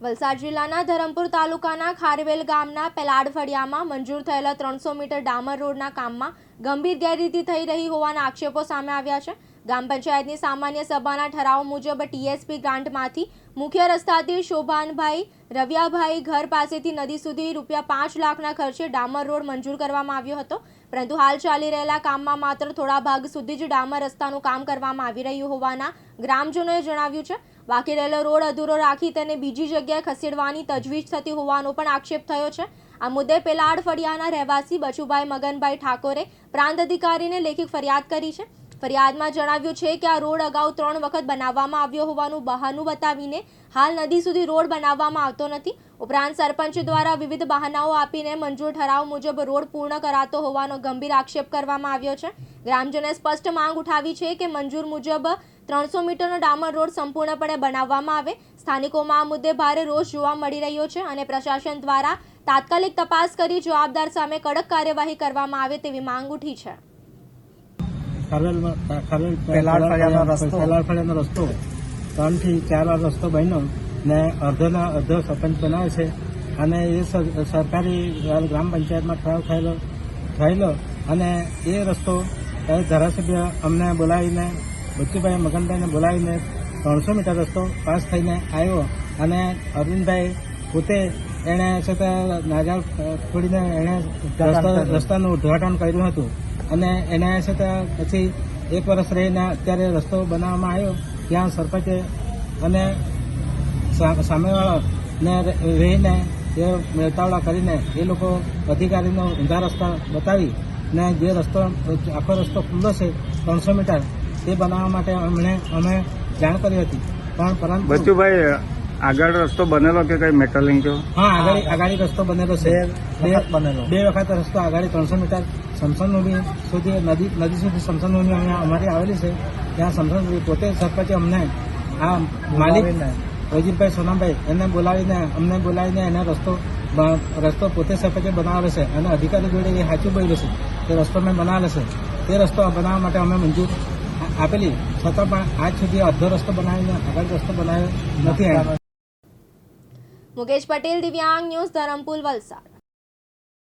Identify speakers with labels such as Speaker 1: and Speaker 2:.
Speaker 1: વલસાડ જિલ્લાના ધરમપુર તાલુકાના ખારવેલ ગામના પેલાડ ફળિયામાં મંજૂર થયેલા ત્રણસો મીટર ડામર રોડના કામમાં ગંભીર ગેરરીતિ થઈ રહી હોવાના આક્ષેપો સામે આવ્યા છે. ગ્રામ પંચાયતની સામાન્ય સભાના ઠરાવ મુજબ ટીએસપી ગ્રાન્ટમાંથી મુખ્ય રસ્તાથી શોભાનભાઈ રવિયાભાઈ ઘર પાસેથી નદી સુધી રૂપિયા પાંચ લાખના ખર્ચે ડામર રોડ મંજૂર કરવામાં આવ્યો હતો. પરંતુ હાલ ચાલી રહેલા કામમાં માત્ર થોડા ભાગ સુધી જ ડામર રસ્તાનું કામ કરવામાં આવી રહ્યું હોવાના ગ્રામજનોએ જણાવ્યું છે. બાકી રહેલો રોડ અધૂરો રાખી તેને બીજી જગ્યાએ ખસેડવાની તજવીજ થતી હોવાનો પણ આક્ષેપ થયો છે. આ મુદ્દે પેલાડ ફળિયાના રહેવાસી બચુભાઈ મગનભાઈ ઠાકોરે પ્રાંત અધિકારીને લેખિત ફરિયાદ કરી છે. ફરિયાદમાં જણાવ્યું છે કે આ રોડ અગાઉ ત્રણ વખત બનાવવામાં આવ્યો હોવાનું બહાનું બતાવીને હાલ નદી સુધી રોડ બનાવવામાં આવતો નથી. ઉપરાંત સરપંચ દ્વારા વિવિધ બહાનાઓ આપીને મંજૂર ઠરાવ મુજબ રોડ પૂર્ણ કરાતો હોવાનો ગંભીર આક્ષેપ કરવામાં આવ્યો છે. ગ્રામજનોએ સ્પષ્ટ માંગ ઉઠાવી છે કે મંજૂર મુજબ ત્રણસો મીટરનો ડામર રોડ સંપૂર્ણપણે બનાવવામાં આવે. સ્થાનિકોમાં આ મુદ્દે ભારે રોષ જોવા મળી રહ્યો છે અને પ્રશાસન દ્વારા તાત્કાલિક તપાસ કરી જવાબદાર સામે કડક કાર્યવાહી કરવામાં આવે તેવી માંગ ઉઠી છે.
Speaker 2: ખારેલમાં ખારેલ
Speaker 3: પેલાડ ફળિયાનો રસ્તો.
Speaker 2: ત્રણથી ચાર વાર રસ્તો બન્યો ને અડધોના અડધો સરપંચ બનાવે છે અને એ સરકારી ગ્રામ પંચાયતમાં ઠરાવ થયેલો થયેલો અને એ રસ્તો ધારાસભ્ય અમને બોલાવીને બચ્ચુભાઈ મગનભાઈને બોલાવીને ત્રણસો મીટર રસ્તો પાસ થઈને આવ્યો અને અરવિંદભાઈ પોતે એણે છે તે નાગર છોડીને એણે રસ્તાનું ઉદ્ઘાટન કર્યું હતું. અને એના છતાં પછી એક વર્ષ રહીને અત્યારે રસ્તો બનાવવામાં આવ્યો ત્યાં સરપંચે અને સા- સામેવાળાને રહીને એ મેળતાવડા કરીને એ લોકો અધિકારીનો ઊંધા રસ્તા બતાવી ને જે રસ્તો આખો રસ્તો ખુલ્લો છે ત્રણસો મીટર તે બનાવવા માટે અમને અમે જાણ કરી હતી. પણ પરંતુ
Speaker 3: બચુભાઈ આગળ રસ્તો બનેલો કે કઈ મેટલિંગ લીંક્યો
Speaker 2: હા આગળ આગળ રસ્તો બનેલો છે.
Speaker 3: બે વખત બનેલો.
Speaker 2: બે વખત રસ્તો આગળ ત્રણસો મીટર સમસન નદી સુધી નદી નદી સુધી સમસન અહીંયા અમારી આવેલી છે ત્યાં સમસન સુધી પોતે સરપંચે અમને આ માલિક વજીરભાઈ સોનાભાઈ એને બોલાવીને અમને બોલાવીને એને રસ્તો રસ્તો પોતે સરપંચે બનાવેલો છે અને અધિકારી જોડે એ સાચું બોલ્યું છે તે રસ્તો મેં બનાવેલો છે. તે રસ્તો બનાવવા માટે અમે મંજૂર આપેલી છતાં પણ આજ સુધી અડધો રસ્તો બનાવીને આગળ રસ્તો બનાવ્યો નથી.
Speaker 1: મુકેશ પટેલ દિવ્યાંગ ન્યૂઝ ધરમપુર વલસાડ.